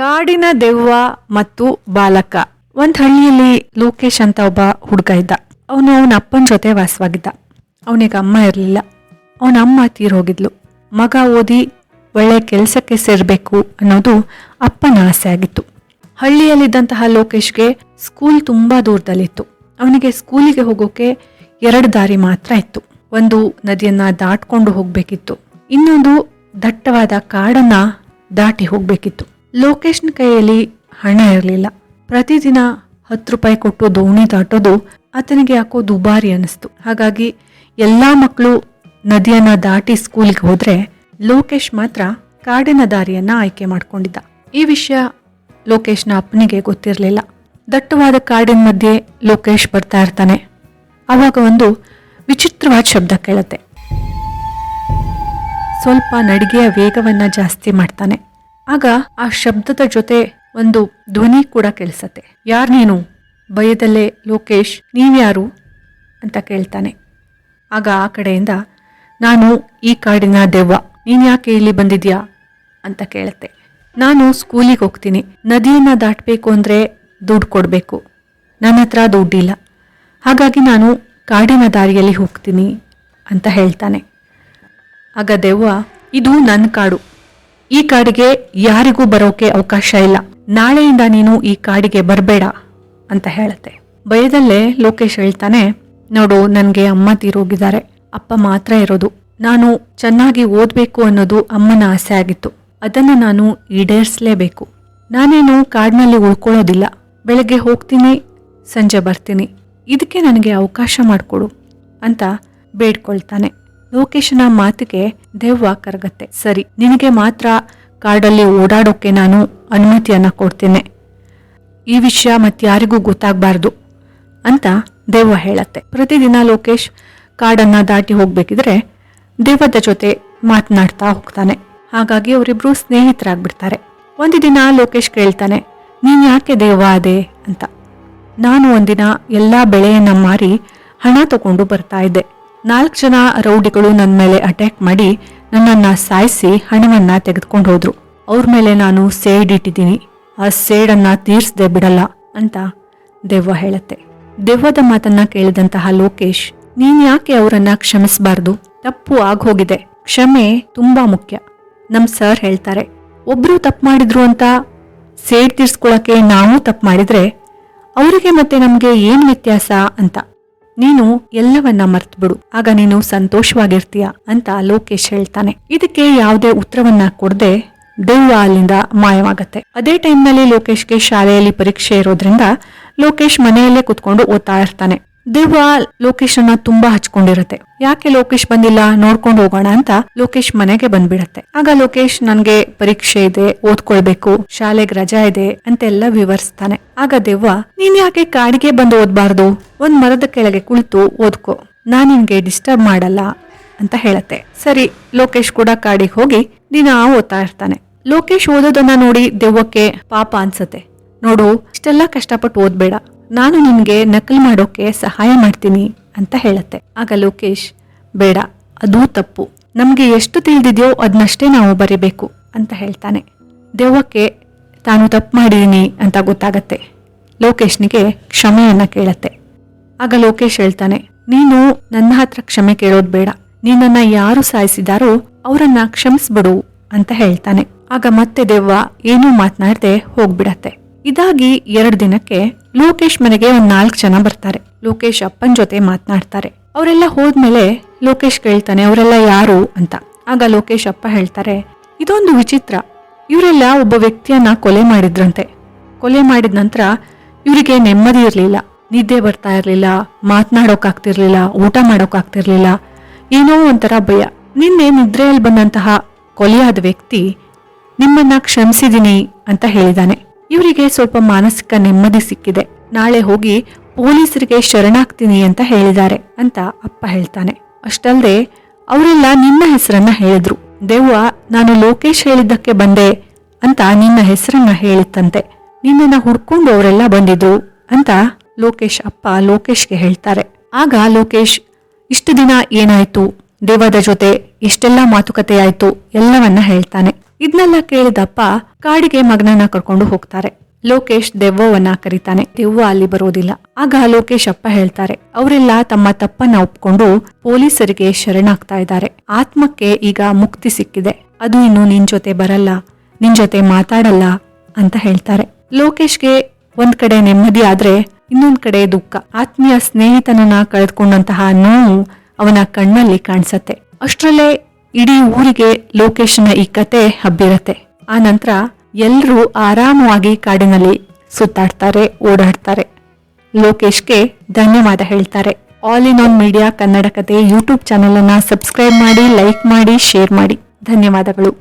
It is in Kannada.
ಕಾಡಿನ ದೆವ್ವ ಮತ್ತು ಬಾಲಕ. ಒಂದು ಹಳ್ಳಿಯಲ್ಲಿ ಲೋಕೇಶ್ ಅಂತ ಒಬ್ಬ ಹುಡುಗ ಇದ್ದ. ಅವನು ಅವನ ಅಪ್ಪನ ಜೊತೆ ವಾಸವಾಗಿದ್ದ. ಅವನಿಗೆ ಅಮ್ಮ ಇರಲಿಲ್ಲ. ಅವನ ಅಮ್ಮ ತೀರೋಗಿದ್ಲು ಮಗ ಓದಿ ಒಳ್ಳೆ ಕೆಲಸಕ್ಕೆ ಸೇರಬೇಕು ಅನ್ನೋದು ಅಪ್ಪನ ಆಸೆ ಆಗಿತ್ತು. ಹಳ್ಳಿಯಲ್ಲಿದ್ದಂತಹ ಲೋಕೇಶ್ಗೆ ಸ್ಕೂಲ್ ತುಂಬಾ ದೂರದಲ್ಲಿತ್ತು. ಅವನಿಗೆ ಸ್ಕೂಲಿಗೆ ಹೋಗೋಕೆ ಎರಡು ದಾರಿ ಮಾತ್ರ ಇತ್ತು. ಒಂದು ನದಿಯನ್ನ ದಾಟ್ಕೊಂಡು ಹೋಗಬೇಕಿತ್ತು. ಇನ್ನೊಂದು ದಟ್ಟವಾದ ಕಾಡನ್ನ ದಾಟಿ ಹೋಗ್ಬೇಕಿತ್ತು. ಲೋಕೇಶ್ನ ಕೈಯಲ್ಲಿ ಹಣ ಇರಲಿಲ್ಲ. ಪ್ರತಿದಿನ ಹತ್ತು ರೂಪಾಯಿ ಕೊಟ್ಟು ದೋಣಿ ದಾಟೋದು ಆತನಿಗೆ ಯಾಕೋ ದುಬಾರಿ ಅನಿಸ್ತು. ಹಾಗಾಗಿ ಎಲ್ಲ ಮಕ್ಕಳು ನದಿಯನ್ನ ದಾಟಿ ಸ್ಕೂಲಿಗೆ ಹೋದರೆ ಲೋಕೇಶ್ ಮಾತ್ರ ಕಾಡಿನ ದಾರಿಯನ್ನ ಆಯ್ಕೆ ಮಾಡಿಕೊಂಡಿದ್ದ. ಈ ವಿಷಯ ಲೋಕೇಶ್ನ ಅಪ್ಪನಿಗೆ ಗೊತ್ತಿರಲಿಲ್ಲ. ದಟ್ಟವಾದ ಕಾಡಿನ ಮಧ್ಯೆ ಲೋಕೇಶ್ ಬರ್ತಾ ಇರ್ತಾನೆ. ಆವಾಗ ಒಂದು ವಿಚಿತ್ರವಾದ ಶಬ್ದ ಕೇಳುತ್ತೆ. ಸ್ವಲ್ಪ ನಡಿಗೆಯ ವೇಗವನ್ನ ಜಾಸ್ತಿ ಮಾಡ್ತಾನೆ. ಆಗ ಆ ಶಬ್ದದ ಜೊತೆ ಒಂದು ಧ್ವನಿ ಕೂಡ ಕೇಳಿಸತ್ತೆ. ಯಾರು ನೀನು? ಭಯದಲ್ಲೇ, ಲೋಕೇಶ್, ನೀವ್ಯಾರು? ಅಂತ ಕೇಳ್ತಾನೆ. ಆಗ ಆ ಕಡೆಯಿಂದ, ನಾನು ಈ ಕಾಡಿನ ದೆವ್ವ, ನೀನ್ಯಾಕೆ ಇಲ್ಲಿ ಬಂದಿದ್ಯಾ? ಅಂತ ಕೇಳುತ್ತೆ. ನಾನು ಸ್ಕೂಲಿಗೆ ಹೋಗ್ತೀನಿ. ನದಿಯನ್ನು ದಾಟಬೇಕು ಅಂದರೆ ದುಡ್ಡು ಕೊಡಬೇಕು. ನನ್ನ ಹತ್ರ ದುಡ್ಡಿಲ್ಲ. ಹಾಗಾಗಿ ನಾನು ಕಾಡಿನ ದಾರಿಯಲ್ಲಿ ಹೋಗ್ತೀನಿ ಅಂತ ಹೇಳ್ತಾನೆ. ಆಗ ದೆವ್ವ, ಇದು ನನ್ನ ಕಾಡು. ಈ ಕಾಡಿಗೆ ಯಾರಿಗೂ ಬರೋಕೆ ಅವಕಾಶ ಇಲ್ಲ. ನಾಳೆಯಿಂದ ನೀನು ಈ ಕಾಡಿಗೆ ಬರಬೇಡ ಅಂತ ಹೇಳುತ್ತೆ. ಭಯದಲ್ಲೇ ಲೋಕೇಶ್ ಹೇಳ್ತಾನೆ, ನೋಡು, ನನಗೆ ಅಮ್ಮ ತೀರೋಗಿದ್ದಾರೆ. ಅಪ್ಪ ಮಾತ್ರ ಇರೋದು. ನಾನು ಚೆನ್ನಾಗಿ ಓದ್ಬೇಕು ಅನ್ನೋದು ಅಮ್ಮನ ಆಸೆ ಆಗಿತ್ತು. ಅದನ್ನ ನಾನು ಈಡೇರಿಸಲೇಬೇಕು. ನಾನೇನು ಕಾಡಿನಲ್ಲಿ ಉಳ್ಕೊಳ್ಳೋದಿಲ್ಲ. ಬೆಳಗ್ಗೆ ಹೋಗ್ತೀನಿ, ಸಂಜೆ ಬರ್ತೀನಿ. ಇದಕ್ಕೆ ನನಗೆ ಅವಕಾಶ ಮಾಡಿಕೊಡು ಅಂತ ಬೇಡ್ಕೊಳ್ತಾನೆ. ಲೋಕೇಶನ ಮಾತಿಗೆ ದೆವ್ವ ಕರಗತ್ತೆ. ಸರಿ, ನಿನಗೆ ಮಾತ್ರ ಕಾಡಲ್ಲಿ ಓಡಾಡೋಕ್ಕೆ ನಾನು ಅನುಮತಿಯನ್ನು ಕೊಡ್ತೇನೆ. ಈ ವಿಷಯ ಮತ್ತಾರಿಗೂ ಗೊತ್ತಾಗಬಾರ್ದು ಅಂತ ದೇವ ಹೇಳತ್ತೆ. ಪ್ರತಿದಿನ ಲೋಕೇಶ್ ಕಾಡನ್ನು ದಾಟಿ ಹೋಗಬೇಕಿದ್ರೆ ದೇವದ ಜೊತೆ ಮಾತನಾಡ್ತಾ ಹೋಗ್ತಾನೆ. ಹಾಗಾಗಿ ಅವರಿಬ್ಬರು ಸ್ನೇಹಿತರಾಗ್ಬಿಡ್ತಾರೆ. ಒಂದು ದಿನ ಲೋಕೇಶ್ ಕೇಳ್ತಾನೆ, ನೀನು ಯಾಕೆ ದೆವ್ವ ಅದೇ? ಅಂತ. ನಾನು ಒಂದಿನ ಎಲ್ಲ ಬೆಳೆಯನ್ನು ಮಾರಿ ಹಣ ತಗೊಂಡು ಬರ್ತಾ ಇದ್ದೆ. ನಾಲ್ಕು ಜನ ರೌಡಿಗಳು ನನ್ನ ಮೇಲೆ ಅಟ್ಯಾಕ್ ಮಾಡಿ ನನ್ನನ್ನ ಸಾಯಿಸಿ ಹಣವನ್ನು ತೆಗೆದುಕೊಂಡು ಹೋದ್ರು. ಅವ್ರ ಮೇಲೆ ನಾನು ಸೇಡ್ ಇಟ್ಟಿದ್ದೀನಿ. ಆ ಸೇಡನ್ನ ತೀರ್ಸದೆ ಬಿಡಲ್ಲ ಅಂತ ದೆವ್ವ ಹೇಳತ್ತೆ. ದೆವ್ವದ ಮಾತನ್ನ ಕೇಳಿದಂತಹ ಲೋಕೇಶ್, ನೀನ್ ಯಾಕೆ ಅವರನ್ನ ಕ್ಷಮಿಸಬಾರ್ದು? ತಪ್ಪು ಆಗೋಗಿದೆ ಕ್ಷಮೆ ತುಂಬಾ ಮುಖ್ಯ. ನಮ್ ಸರ್ ಹೇಳ್ತಾರೆ, ಒಬ್ರು ತಪ್ಪು ಮಾಡಿದ್ರು ಅಂತ ಸೇಡ್ ತೀರ್ಸ್ಕೊಳಕ್ಕೆ ನಾವು ತಪ್ಪು ಮಾಡಿದ್ರೆ, ಅವರಿಗೆ ಮತ್ತೆ ನಮಗೆ ಏನು ವ್ಯತ್ಯಾಸ? ಅಂತ. ನೀನು ಎಲ್ಲವನ್ನ ಮರ್ತ್ಬಿಡು. ಆಗ ನೀನು ಸಂತೋಷವಾಗಿರ್ತೀಯ ಅಂತ ಲೋಕೇಶ್ ಹೇಳ್ತಾನೆ. ಇದಕ್ಕೆ ಯಾವುದೇ ಉತ್ತರವನ್ನ ಕೊಡದೆ ದೆವ್ವ ಅಲ್ಲಿಂದ ಮಾಯವಾಗತ್ತೆ. ಅದೇ ಟೈಮ್ನಲ್ಲಿ ಲೋಕೇಶ್ಗೆ ಶಾಲೆಯಲ್ಲಿ ಪರೀಕ್ಷೆ ಇರೋದ್ರಿಂದ ಲೋಕೇಶ್ ಮನೆಯಲ್ಲೇ ಕುತ್ಕೊಂಡು ಓದ್ತಾ ಇರ್ತಾನೆ. ದೆವ್ವ ಲೋಕೇಶನ್ನ ತುಂಬಾ ಹಚ್ಕೊಂಡಿರತ್ತೆ. ಯಾಕೆ ಲೋಕೇಶ್ ಬಂದಿಲ್ಲ? ನೋಡ್ಕೊಂಡು ಹೋಗೋಣ ಅಂತ ಲೋಕೇಶ್ ಮನೆಗೆ ಬಂದ್ಬಿಡತ್ತೆ. ಆಗ ಲೋಕೇಶ್ ನನ್ಗೆ ಪರೀಕ್ಷೆ ಇದೆ, ಓದ್ಕೊಳ್ಬೇಕು, ಶಾಲೆಗೆ ರಜಾ ಇದೆ ಅಂತೆಲ್ಲ ವಿವರಿಸ್ತಾನೆ. ಆಗ ದೆವ್ವ, ನೀನ್ ಯಾಕೆ ಕಾಡಿಗೆ ಬಂದು ಓದ್ಬಾರ್ದು? ಒಂದ್ ಮರದ ಕೆಳಗೆ ಕುಳಿತು ಓದ್ಕೋ. ನಾನ್ ನಿನ್ಗೆ ಡಿಸ್ಟರ್ಬ್ ಮಾಡಲ್ಲ ಅಂತ ಹೇಳತ್ತೆ. ಸರಿ, ಲೋಕೇಶ್ ಕೂಡ ಕಾಡಿಗೆ ಹೋಗಿ ದಿನ ಓದ್ತಾ ಇರ್ತಾನೆ. ಲೋಕೇಶ್ ಓದೋದನ್ನ ನೋಡಿ ದೆವ್ವಕ್ಕೆ ಪಾಪ ಅನ್ಸತ್ತೆ. ನೋಡು, ಇಷ್ಟೆಲ್ಲ ಕಷ್ಟಪಟ್ಟು ಓದ್ಬೇಡ. ನಾನು ನಿಮಗೆ ನಕಲು ಮಾಡೋಕೆ ಸಹಾಯ ಮಾಡ್ತೀನಿ ಅಂತ ಹೇಳುತ್ತೆ. ಆಗ ಲೋಕೇಶ್, ಬೇಡ, ಅದೂ ತಪ್ಪು. ನಮಗೆ ಎಷ್ಟು ತಿಳಿದಿದೆಯೋ ಅದನ್ನಷ್ಟೇ ನಾವು ಬರೀಬೇಕು ಅಂತ ಹೇಳ್ತಾನೆ. ದೆವ್ವಕ್ಕೆ, ತಾನು ತಪ್ಪು ಮಾಡಿದೀನಿ ಅಂತ ಗೊತ್ತಾಗತ್ತೆ. ಲೋಕೇಶ್ನಿಗೆ ಕ್ಷಮೆಯನ್ನ ಕೇಳತ್ತೆ. ಆಗ ಲೋಕೇಶ್ ಹೇಳ್ತಾನೆ, ನೀನು ನನ್ನ ಹತ್ರ ಕ್ಷಮೆ ಕೇಳೋದು ಬೇಡ. ನೀನನ್ನ ಯಾರು ಸಾಯಿಸಿದಾರೋ ಅವರನ್ನ ಕ್ಷಮಿಸ್ಬಿಡು ಅಂತ ಹೇಳ್ತಾನೆ. ಆಗ ಮತ್ತೆ ದೆವ್ವ ಏನೂ ಮಾತನಾಡದೆ ಹೋಗ್ಬಿಡತ್ತೆ. ಇದಾಗಿ ಎರಡು ದಿನಕ್ಕೆ ಲೋಕೇಶ್ ಮನೆಗೆ ಒಂದ್ ನಾಲ್ಕು ಜನ ಬರ್ತಾರೆ. ಲೋಕೇಶ್ ಅಪ್ಪನ ಜೊತೆ ಮಾತನಾಡ್ತಾರೆ. ಅವರೆಲ್ಲ ಹೋದ್ಮೇಲೆ ಲೋಕೇಶ್ ಕೇಳ್ತಾನೆ, ಅವರೆಲ್ಲ ಯಾರು? ಅಂತ. ಆಗ ಲೋಕೇಶ್ ಅಪ್ಪ ಹೇಳ್ತಾರೆ, ಇದೊಂದು ವಿಚಿತ್ರ. ಇವರೆಲ್ಲ ಒಬ್ಬ ವ್ಯಕ್ತಿಯನ್ನ ಕೊಲೆ ಮಾಡಿದ್ರಂತೆ. ಕೊಲೆ ಮಾಡಿದ ನಂತರ ಇವರಿಗೆ ನೆಮ್ಮದಿ ಇರಲಿಲ್ಲ. ನಿದ್ದೆ ಬರ್ತಾ ಇರಲಿಲ್ಲ ಮಾತನಾಡೋಕ್ಕಾಗ್ತಿರ್ಲಿಲ್ಲ ಊಟ ಮಾಡೋಕ್ಕಾಗ್ತಿರ್ಲಿಲ್ಲ ಏನೋ ಒಂಥರ ಭಯ. ನಿನ್ನೆ ನಿದ್ರೆಯಲ್ಲಿ ಬಂದಂತಹ ಕೊಲೆಯಾದ ವ್ಯಕ್ತಿ ನಿಮ್ಮನ್ನ ಕ್ಷಮಿಸಿದೀನಿ ಅಂತ ಹೇಳಿದಾನೆ. ಇವರಿಗೆ ಸ್ವಲ್ಪ ಮಾನಸಿಕ ನೆಮ್ಮದಿ ಸಿಕ್ಕಿದೆ. ನಾಳೆ ಹೋಗಿ ಪೊಲೀಸರಿಗೆ ಶರಣಾಗ್ತೀನಿ ಅಂತ ಹೇಳಿದ್ದಾರೆ ಅಂತ ಅಪ್ಪ ಹೇಳ್ತಾನೆ. ಅಷ್ಟಲ್ಲದೆ ಅವರೆಲ್ಲ ನಿನ್ನ ಹೆಸರನ್ನ ಹೇಳಿದ್ರು. ದೆವ್ವ, ನಾನು ಲೋಕೇಶ್ ಹೇಳಿದ್ದಕ್ಕೆ ಬಂದೆ ಅಂತ ನಿನ್ನ ಹೆಸರನ್ನ ಹೇಳಿತ್ತಂತೆ. ನಿನ್ನನ್ನ ಹುಡ್ಕೊಂಡು ಅವರೆಲ್ಲ ಬಂದಿದ್ರು ಅಂತ ಲೋಕೇಶ್ ಅಪ್ಪ ಲೋಕೇಶ್ಗೆ ಹೇಳ್ತಾರೆ. ಆಗ ಲೋಕೇಶ್, ಇಷ್ಟು ದಿನ ಏನಾಯ್ತು? ದೇವದ ಜೊತೆ ಇಷ್ಟೆಲ್ಲ ಮಾತುಕತೆ ಆಯ್ತು ಎಲ್ಲವನ್ನ ಹೇಳ್ತಾನೆ. ಇದನ್ನೆಲ್ಲ ಕೇಳಿದಪ್ಪ ಕಾಡಿಗೆ ಮಗನನ್ನ ಕರ್ಕೊಂಡು ಹೋಗ್ತಾರೆ. ಲೋಕೇಶ್ ದೆವ್ವವನ್ನ ಕರೀತಾನೆ. ದೆವ್ವ ಅಲ್ಲಿ ಬರೋದಿಲ್ಲ. ಆಗ ಲೋಕೇಶ್ ಅಪ್ಪ ಹೇಳ್ತಾರೆ, ಅವರೆಲ್ಲ ತಮ್ಮ ತಪ್ಪನ್ನ ಒಪ್ಕೊಂಡು ಪೊಲೀಸರಿಗೆ ಶರಣಾಗ್ತಾ ಇದ್ದಾರೆ. ಆತ್ಮಕ್ಕೆ ಈಗ ಮುಕ್ತಿ ಸಿಕ್ಕಿದೆ. ಅದು ಇನ್ನು ನಿನ್ ಜೊತೆ ಬರಲ್ಲ, ನಿನ್ ಜೊತೆ ಮಾತಾಡಲ್ಲ ಅಂತ ಹೇಳ್ತಾರೆ. ಲೋಕೇಶ್ಗೆ ಒಂದ್ ಕಡೆ ನೆಮ್ಮದಿ ಆದ್ರೆ ಇನ್ನೊಂದ್ ಕಡೆ ದುಃಖ. ಆತ್ಮೀಯ ಸ್ನೇಹಿತನನ್ನ ಕಳೆದುಕೊಂಡಂತಹ ನೋವು ಅವನ ಕಣ್ಣಲ್ಲಿ ಕಾಣಿಸತ್ತೆ. ಅಷ್ಟರಲ್ಲೇ ಇಡೀ ಊರಿಗೆ ಲೋಕೇಶನ ಈ ಕತೆ ಹಬ್ಬಿರತ್ತೆ. ಆ ನಂತರ ಎಲ್ಲರೂ ಆರಾಮವಾಗಿ ಕಾಡಿನಲ್ಲಿ ಸುತ್ತಾಡ್ತಾರೆ, ಓಡಾಡ್ತಾರೆ. ಲೋಕೇಶ್ಗೆ ಧನ್ಯವಾದ ಹೇಳ್ತಾರೆ. All in one media Kannada ಕತೆ ಯೂಟ್ಯೂಬ್ ಚಾನೆಲ್ ಅನ್ನ ಸಬ್ಸ್ಕ್ರೈಬ್ ಮಾಡಿ, ಲೈಕ್ ಮಾಡಿ, ಶೇರ್ ಮಾಡಿ. ಧನ್ಯವಾದಗಳು.